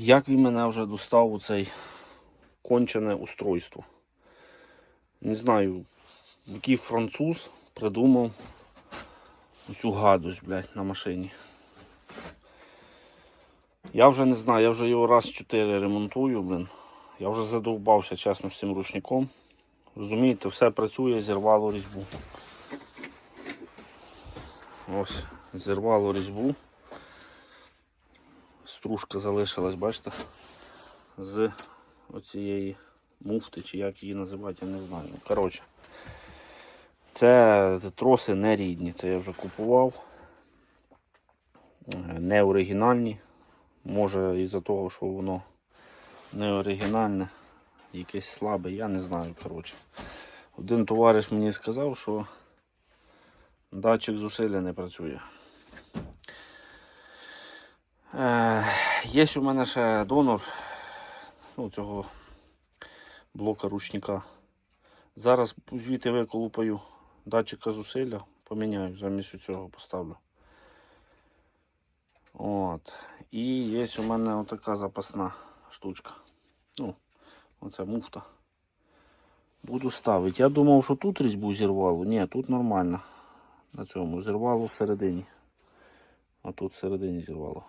Як він мене вже достав у цей кончене устройство. Не знаю, який француз придумав цю гадость, блядь, на машині. Я вже не знаю, я вже його раз чотири ремонтую, блин. Я вже задовбався чесно з цим ручником. Розумієте, все працює, зірвало різьбу. Ось, зірвало різьбу. Стружка залишилась, бачите? З оцієї муфти, чи як її називати, я не знаю. Коротше, це троси не рідні, це я вже купував. Е, Не оригінальні. Може із-за того, що воно не оригінальне, якесь слабе, я не знаю. коротше. Один товариш мені сказав, що датчик зусилля не працює. Е, є у мене ще донор ну, цього блока ручника. Зараз звідти виколупаю датчика зусилля, поміняю, замість цього поставлю. От. І є у мене отака запасна штучка. Ну, оце муфта. Буду ставити. Я думав, що тут різьбу зірвало. Ні, тут нормально. На цьому зірвало всередині. А тут всередині зірвало.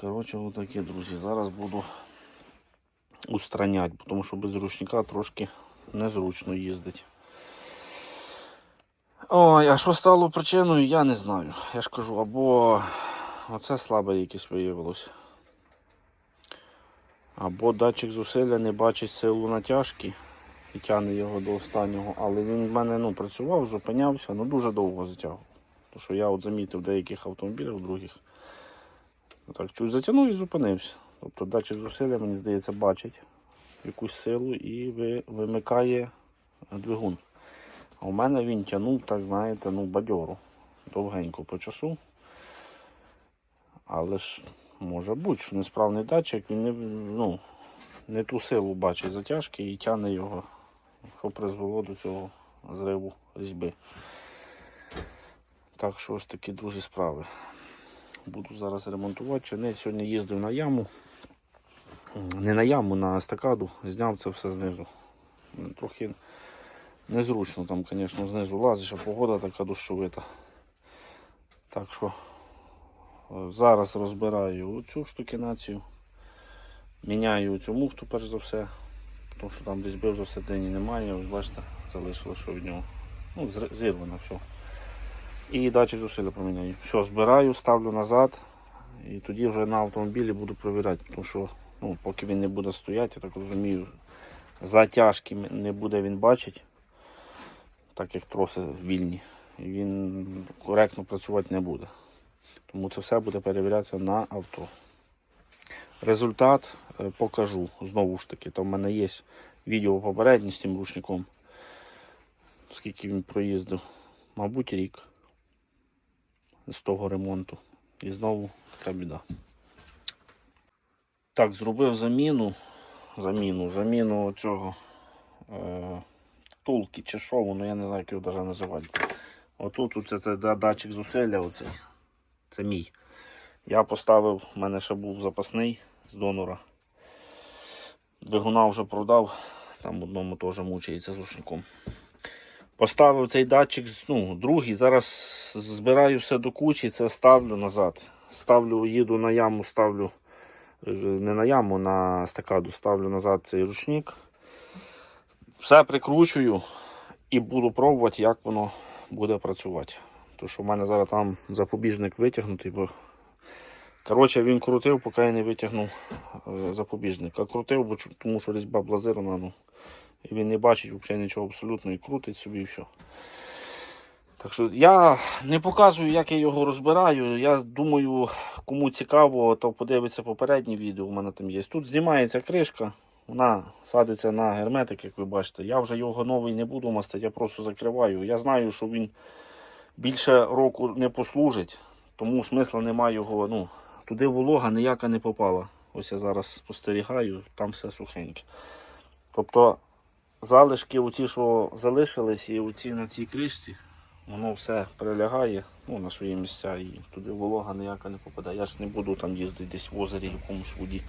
Коротше, отакі, друзі. Зараз буду устраняти, тому що без ручника трошки незручно їздити. Ой, а що стало причиною, я не знаю. Я ж кажу, або оце слабе якесь виявилося. Або датчик зусилля не бачить силу натяжки і тягне його до останнього. Але він в мене ну, працював, зупинявся, ну дуже довго затягував. Тому що я от замітив деяких автомобілях, в других. Так, чуть затягнув і зупинився. Тобто датчик зусилля, мені здається, бачить якусь силу і ви- вимикає двигун. А у мене він тягнув, так знаєте, ну, бадьору. Довгенько по часу. Але ж може бути, що несправний датчик, він не, ну, не ту силу бачить затяжки і тягне його, що призвело до цього зриву різьби. Так що ось такі друзі справи. Буду зараз ремонтувати. Чинець сьогодні їздив на яму. Не на яму, на естакаду. Зняв це все знизу. Трохи незручно там, звісно, знизу лазиш, а погода така дощовита. Так що е, зараз розбираю цю штукінацію. Міняю цю муфту перш за все. Тому що там різьби вже всередині немає. Ось бачите, залишилось що від нього. Ну, зірвано все. І датчик зусилля поміняю. Все, збираю, ставлю назад. І тоді вже на автомобілі буду перевіряти, тому що ну, поки він не буде стояти, я так розумію, затяжки не буде він бачити, так як троси вільні. І він коректно працювати не буде. Тому це все буде перевірятися на авто. Результат е, покажу знову ж таки. Там в мене є відео попереднє з цим ручником. Скільки він проїздив, мабуть, рік з того ремонту. І знову така біда. Так, зробив заміну. Заміну, заміну цього е, тулки чи що, воно я не знаю, як його навіть називати. Отут оце, це датчик зусилля, оцей. Це мій. Я поставив, в мене ще був запасний з донора. Двигуна вже продав, там одному теж мучається з рушником. Поставив цей датчик, ну, другий. Зараз збираю все до кучі, це ставлю назад. Ставлю, їду на яму, ставлю е, не на яму, на стакаду, ставлю назад цей ручник. Все прикручую і буду пробувати, як воно буде працювати. Тому що в мене зараз там запобіжник витягнутий. Бо... Коротше, він крутив, поки я не витягнув е, запобіжник. А крутив, тому що різьба блазирована. Ну, і він не бачить взагалі нічого абсолютно і крутить собі і все. Так що я не показую, як я його розбираю. Я думаю, кому цікаво, то подивиться попереднє відео. У мене там є. Тут знімається кришка, вона садиться на герметик, як ви бачите. Я вже його новий не буду мастити, я просто закриваю. Я знаю, що він більше року не послужить, тому смисла немає його. Ну, туди волога ніяка не попала. Ось я зараз спостерігаю, там все сухеньке. Тобто залишки, оці, що залишились, і оці на цій кришці, воно все прилягає ну, на свої місця і туди волога ніяка не попадає. Я ж не буду там їздити десь в озері якомусь воді.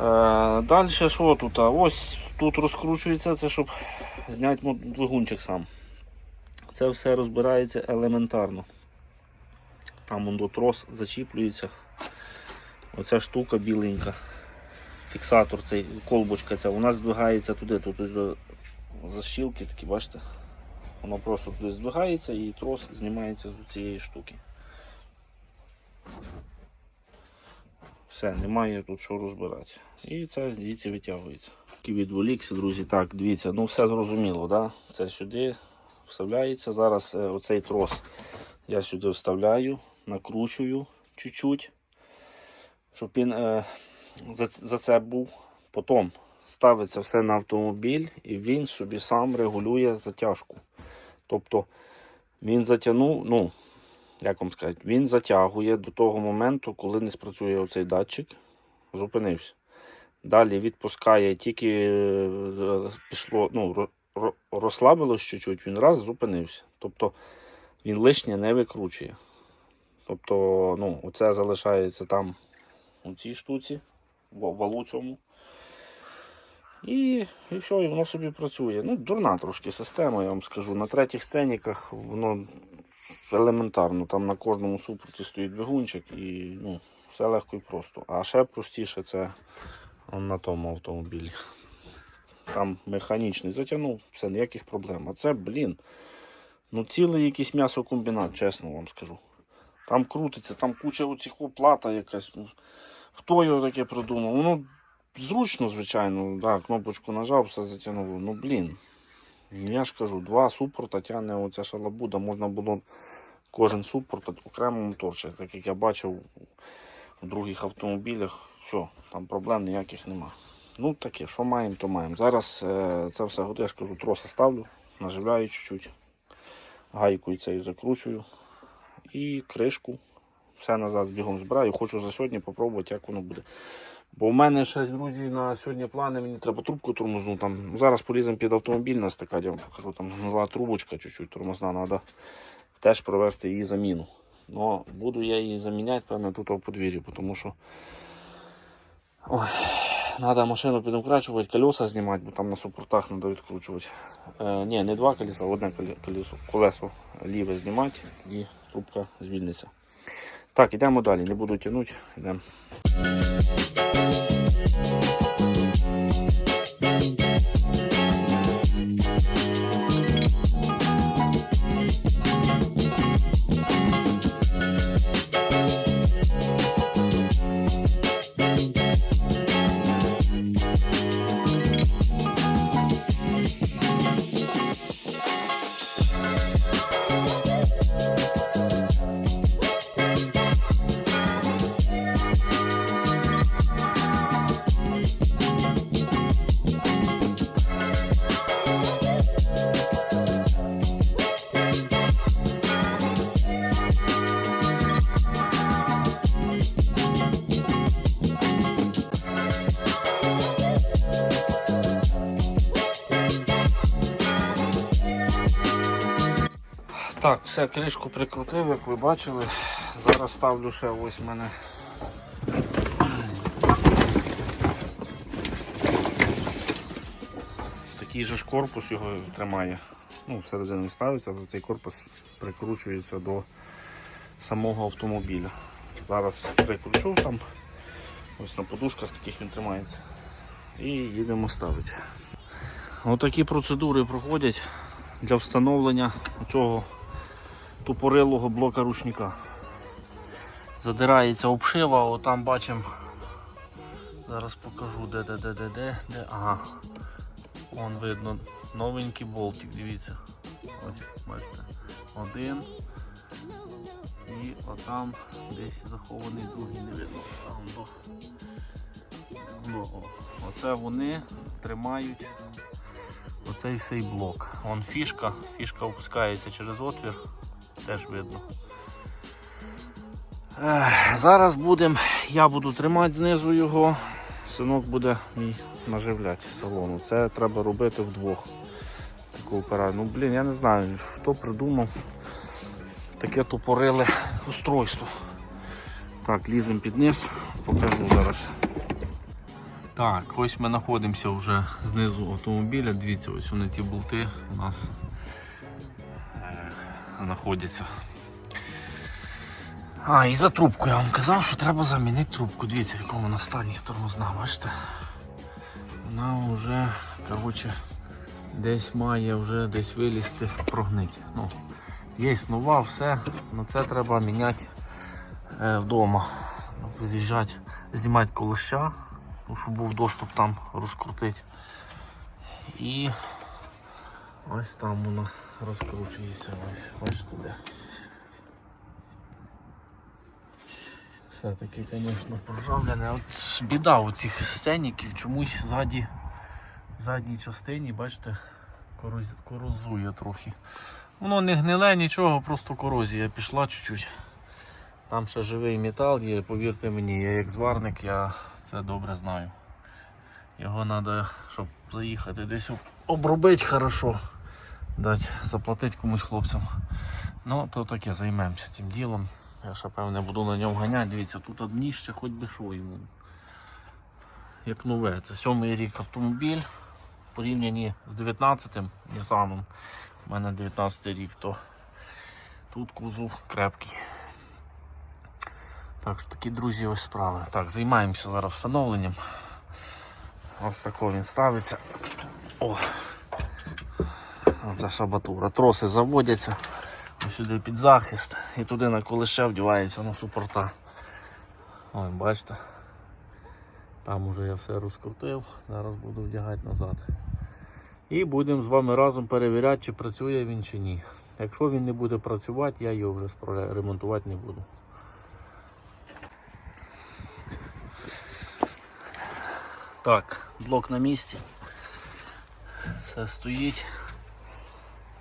Е, Далі що тут? Ось тут розкручується це, щоб зняти двигунчик сам. Це все розбирається елементарно. Там трос зачіплюється. Оця штука біленька. Фіксатор, цей колбочка ця, вона здвигається туди. Тут ось до защілки такі, бачите? Воно просто туди здвигається і трос знімається з цієї штуки. Все, немає тут що розбирати. І це звідси витягується. Відволікся, друзі. Так, дивіться, ну все зрозуміло, да? Це сюди вставляється. Зараз е, оцей трос я сюди вставляю, накручую чуть-чуть, щоб він е, за, за це був. Потім ставиться все на автомобіль і він собі сам регулює затяжку. Тобто він затягнув, ну, як вам сказати, він затягує до того моменту, коли не спрацює оцей датчик, зупинився. Далі відпускає, тільки е, пішло, ну, ро- ро- розслабилось чуть-чуть, він раз зупинився. Тобто він лишнє не викручує. Тобто, ну, оце залишається там у цій штуці, валу цьому. І, і все, і воно собі працює. Ну, дурна трошки система, я вам скажу. На третіх сценіках воно елементарно. Там на кожному супорті стоїть двигунчик і ну, все легко і просто. А ще простіше це на тому автомобілі. Там механічний затягнув, все, ніяких проблем. А це, блін, ну цілий якийсь м'ясокомбінат, чесно вам скажу. Там крутиться, там куча оцих плата якась. Ну, Хто його таке придумав? Ну, зручно, звичайно, да, кнопочку нажав, все затягнуло. Ну, блін. Я ж кажу, два супорта тягне оця шалабуда. Можна було кожен супорт окремо моторчик, так як я бачив у других автомобілях. Все, там проблем ніяких нема. Ну таке, що маємо, то маємо. Зараз е, це все я ж кажу, троса ставлю, наживляю чуть-чуть, гайкою цією закручую і кришку. Все назад бігом збираю. Хочу за сьогодні попробувати, як воно буде. Бо в мене ще, друзі, на сьогодні плани, мені треба трубку тормозну. Там, зараз поліземо під автомобіль на стакаді, я вам покажу, там нова трубочка чуть-чуть тормозна, треба теж провести її заміну. Но буду я її заміняти, певно, тут в подвір'ї, тому що треба машину підукрачувати, колеса знімати, бо там на супортах треба відкручувати. Е, ні, не два колеса, одне колесо, колесо ліве знімати і трубка звільниться. Так, йдемо далі, не буду тягнути, йдемо. Все, кришку прикрутив, як ви бачили. Зараз ставлю ще ось в мене. Такий же ж корпус його тримає. Ну, всередину ставиться, вже цей корпус прикручується до самого автомобіля. Зараз прикручу там, ось на подушках таких він тримається. І їдемо ставити. Отакі процедури проходять для встановлення цього тупорилого блока ручника. Задирається обшива, отам бачимо. Зараз покажу де де де де де де. Ага. Вон видно новенький болтик, дивіться. Ось, бачите. Один. І отам десь захований другий не видно. Там. Ну, о, оце вони тримають оцей цей блок. Вон фішка, фішка опускається через отвір, теж видно. Зараз будемо, я буду тримати знизу його, синок буде мій наживляти салону. Це треба робити вдвох. Таку операцію. Ну блін, я не знаю, хто придумав таке тупориле устройство. Так, ліземо під низ, покажу зараз. Так, ось ми знаходимося вже знизу автомобіля. Дивіться, ось вони ті болти у нас знаходяться. А, і за трубку я вам казав, що треба замінити трубку. Дивіться, в якому вона стані тормозна, бачите? Вона вже, коротше, десь має вже десь вилізти, прогнити. Ну, є нова, все, але це треба міняти е, вдома. Ну, З'їжджати, знімати колоща, ну, щоб був доступ там розкрутити. І ось там вона розкручується. Ось, бачите де. Все-таки, звісно, проржавлене. От біда у цих сценіків чомусь ззаді, в задній частині, бачите, короз- корозує трохи. Воно не гниле нічого, просто корозія пішла чуть-чуть. Там ще живий метал є, повірте мені, я як зварник, я це добре знаю. Його треба, щоб заїхати десь обробити хорошо, дати, заплатити комусь хлопцям. Ну, то таке, займемося цим ділом. Я ще певне буду на ньому ганяти. Дивіться, тут одні ще хоч би що йому. Як нове. Це сьомий рік автомобіль. Порівняні з 19-м Nissan. У мене 19 рік, то тут кузов крепкий. Так що такі друзі ось справи. Так, займаємося зараз встановленням. Ось тако він ставиться. О! Оце шабатура. Троси заводяться. Сюди під захист і туди на колише вдівається на супорта. Ой, бачите. Там уже я все розкрутив, зараз буду вдягати назад. І будемо з вами разом перевіряти, чи працює він чи ні. Якщо він не буде працювати, я його вже справля- ремонтувати не буду. Так, блок на місці. Все стоїть.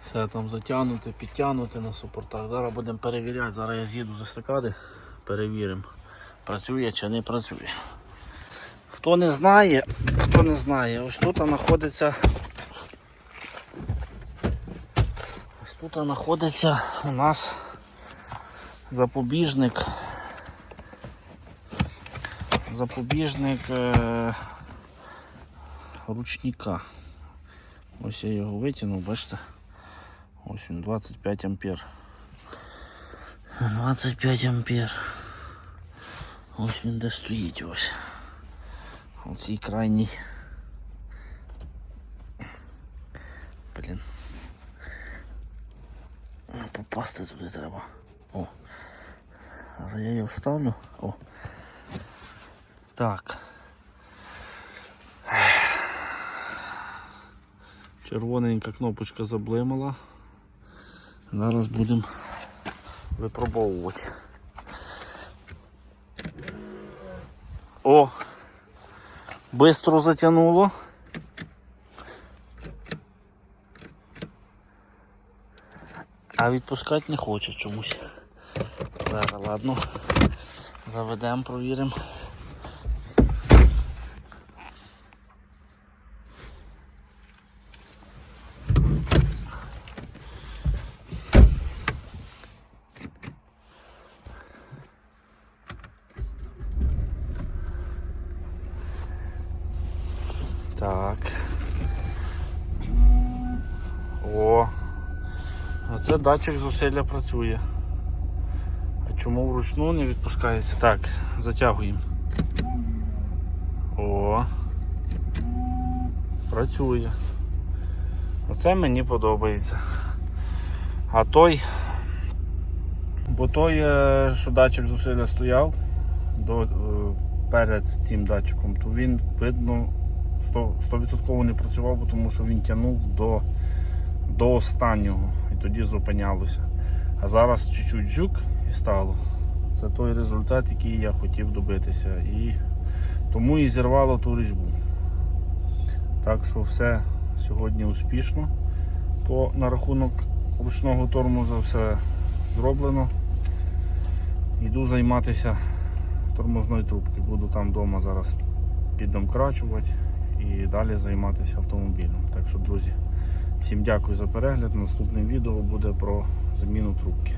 Все там затягнуте, підтягнуте на супортах. Зараз будемо перевіряти. Зараз я з'їду з естакади, перевіримо, працює чи не працює. Хто не знає, хто не знає, ось тут знаходиться. Ось тут знаходиться у нас запобіжник. Запобіжник е- ручника. Ось я його витягнув, бачите? Ось він 25 ампер. 25 ампер. Ось він де стоїть ось. У цій крайній. Блін. Попасти туди треба. О. Зараз я його вставлю. О. Так. Червоненька кнопочка заблимала. Зараз будемо випробовувати. О! Бистро затягнуло. А відпускати не хоче чомусь. Зараз, ладно. Заведемо, провіримо. Так. О. Оце датчик зусилля працює. А чому вручну не відпускається? Так, затягуємо. О. Працює. Оце мені подобається. А той, бо той, е, що датчик зусилля стояв до, е, перед цим датчиком, то він видно 100%, 100% не працював, тому що він тягнув до, до останнього тоді зупинялося. А зараз чуть-чуть жук і стало. Це той результат, який я хотів добитися. І тому і зірвало ту різьбу. Так що все сьогодні успішно. По, на рахунок ручного тормоза все зроблено. Йду займатися тормозною трубкою. Буду там вдома зараз піддомкрачувати і далі займатися автомобілем. Так що, друзі, всім дякую за перегляд. Наступне відео буде про заміну трубки.